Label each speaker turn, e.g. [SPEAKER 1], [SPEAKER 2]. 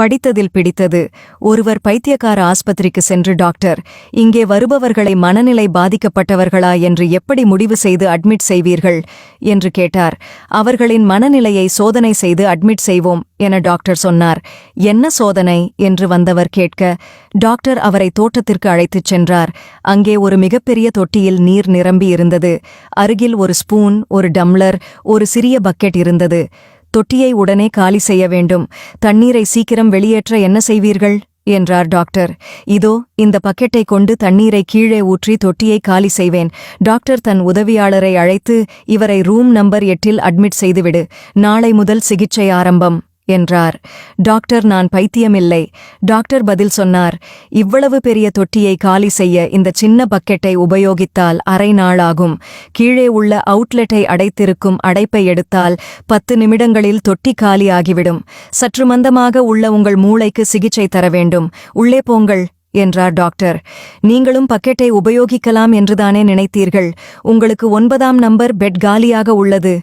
[SPEAKER 1] படித்ததில் பிடித்தது. ஒருவர் பைத்தியக்கார ஆஸ்பத்திரிக்கு சென்று டாக்டர் இங்கே வருபவர்களை மனநிலை பாதிக்கப்பட்டவர்களா என்று எப்படி முடிவு செய்து அட்மிட் செய்வீர்கள்? என்று கேட்டார். அவர்களின் மனநிலையை சோதனை செய்து அட்மிட் செய்வோம் என டாக்டர் சொன்னார். என்ன சோதனை? என்று வந்தவர் கேட்க டாக்டர் அவரை தோட்டத்திற்கு அழைத்துச் சென்றார். அங்கே ஒரு மிகப்பெரிய தொட்டியில் நீர் நிரம்பி இருந்தது. அருகில் ஒரு ஸ்பூன் ஒரு டம்ளர் ஒரு சிறிய பக்கெட் இருந்தது. தொட்டியை உடனே காலி செய்ய வேண்டும். தண்ணீரை சீக்கிரம் வெளியேற்ற என்ன செய்வீர்கள்? என்றார் டாக்டர். இதோ இந்த பக்கெட்டை கொண்டு தண்ணீரை கீழே ஊற்றி தொட்டியை காலி செய்வேன். டாக்டர் தன் உதவியாளரை அழைத்து இவரை ரூம் நம்பர் எட்டில் அட்மிட் செய்துவிடு. நாளை முதல் சிகிச்சை ஆரம்பம். என்றார். டாக்டர் நான் பைத்தியமில்லை டாக்டர் பதில் சொன்னார். இவ்வளவு பெரிய தொட்டியை காலி செய்ய இந்த சின்ன பக்கெட்டை உபயோகித்தால் அரை நாளாகும் கீழே உள்ள அவுட்லெட்டை அடைத்திருக்கும் அடைப்பை எடுத்தால் பத்து நிமிடங்களில் தொட்டி காலி ஆகிவிடும். சற்று மந்தமாக உள்ள உங்கள் மூளைக்கு சிகிச்சை தர வேண்டும். உள்ளே போங்கள் என்றார் டாக்டர். நீங்களும் பக்கெட்டை உபயோகிக்கலாம் என்றுதானே நினைத்தீர்கள். உங்களுக்கு ஒன்பதாம் நம்பர் பெட் காலியாக உள்ளது.